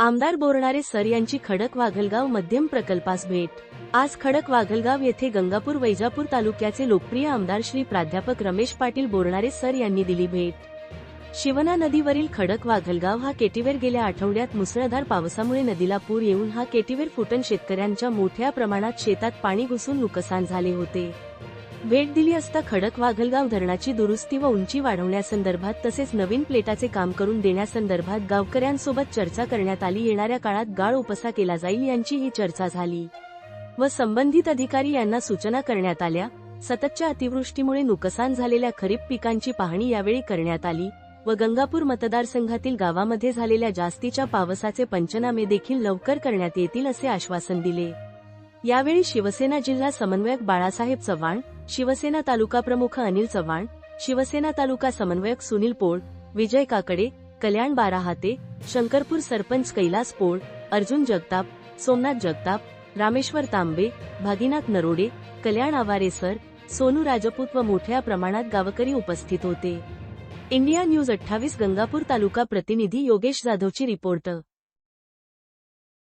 आमदार बोरणारे सर यांची खडक वाघलगाव मध्यम प्रकल्पास भेट. आज खडक वाघलगाव येथे गंगापूर वैजापूर तालुक्याचे लोकप्रिय आमदार श्री प्राध्यापक रमेश पाटील बोरणारे सर यांनी दिली भेट. शिवना नदीवरील खडक वाघलगाव हा केटीवेर गेल्या आठवड्यात मुसळधार पावसामुळे नदीला पूर येऊन हा केटीवेर फुटन शेतकऱ्यांच्या मोठ्या प्रमाणात शेतात पाणी घुसून नुकसान झाले होते. भेट दिली असता खडक वाघलगाव धरणाची दुरुस्ती व उंची वाढवण्यासंदर्भात तसेच नवीन प्लेटाचे काम करून देण्यासंदर्भात गावकऱ्यांसोबत चर्चा करण्यात आली. येणाऱ्या काळात गाळ उपसा केला जाईल यांची ही चर्चा झाली व संबंधित अधिकारी यांना सूचना करण्यात आल्या. सततच्या अतिवृष्टीमुळे नुकसान झालेल्या खरीप पिकांची पाहणी यावेळी करण्यात आली व गंगापूर मतदारसंघातील गावामध्ये झालेल्या जास्तीच्या पावसाचे पंचनामे देखील लवकर करण्यात येतील असे आश्वासन दिले. यावेळी शिवसेना जिल्हा समन्वयक बाळासाहेब चव्हाण शिवसेना तालुका प्रमुख अनिल चव्हाण शिवसेना तालुका समन्वयक सुनील पोळ विजय काकडे कल्याण बाराहाते शंकरपूर सरपंच कैलास पोळ अर्जुन जगताप सोमनाथ जगताप रामेश्वर तांबे भागीनाथ नरोडे कल्याण आवारेसर सोनू राजपूत व मोठ्या प्रमाणात गावकरी उपस्थित होते. इंडिया न्यूज अठ्ठावीस गंगापूर तालुका प्रतिनिधी योगेश जाधवची रिपोर्ट